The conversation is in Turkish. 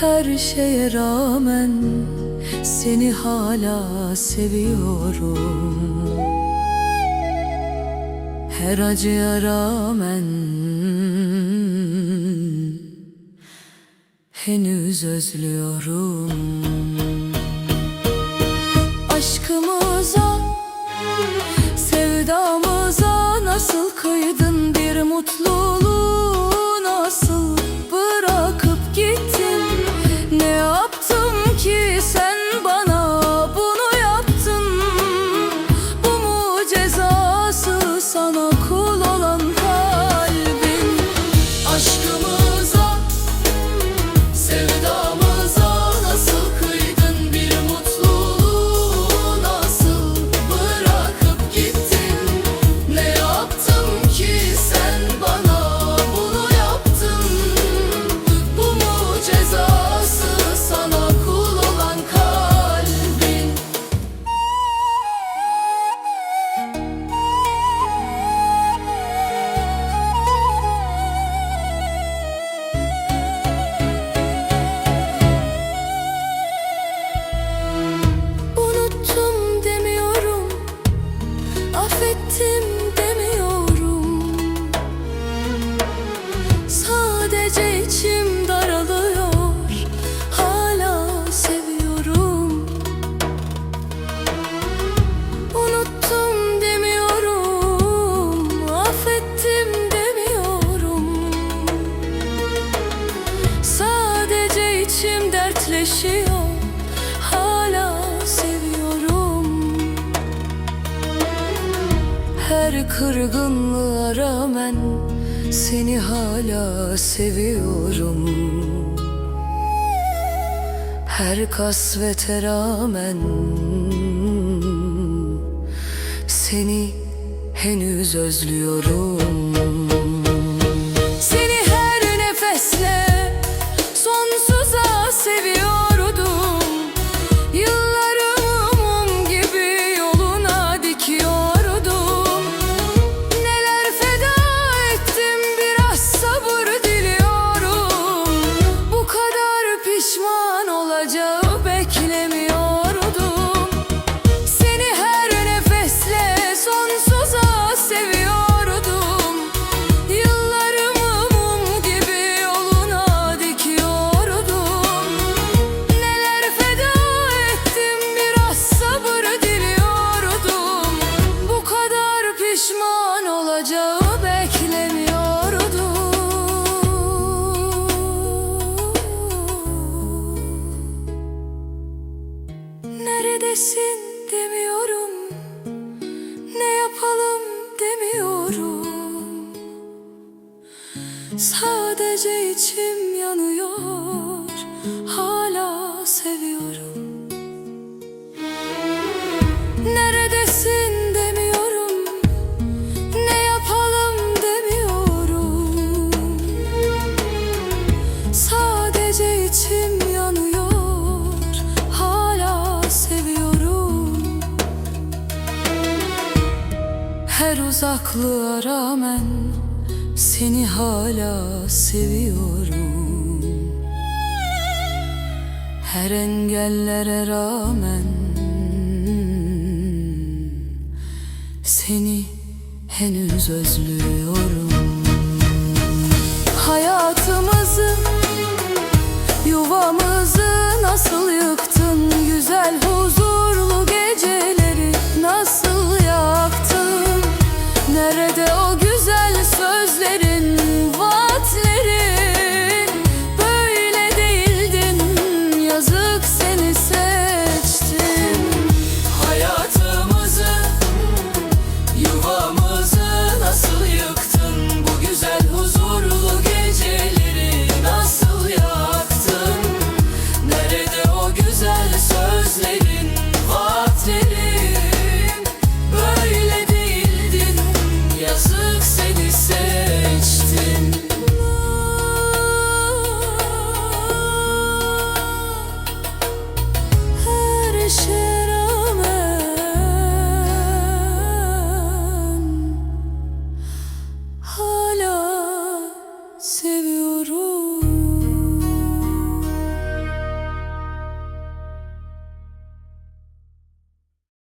her şeye rağmen seni hala seviyorum. Her acıya rağmen henüz özlüyorum. içim dertleşiyor Hala seviyorum. Her kırgınlığa rağmen Seni hala seviyorum. Her kasvete rağmen Seni henüz özlüyorum. neredesin demiyorum. Ne yapalım demiyorum. Sadece içim yanıyor. Hala seviyorum. Her uzaklığa rağmen seni hala seviyorum. Her engellere rağmen Seni henüz özlüyorum. Hayatımızı Nerede o güzel sözlerin?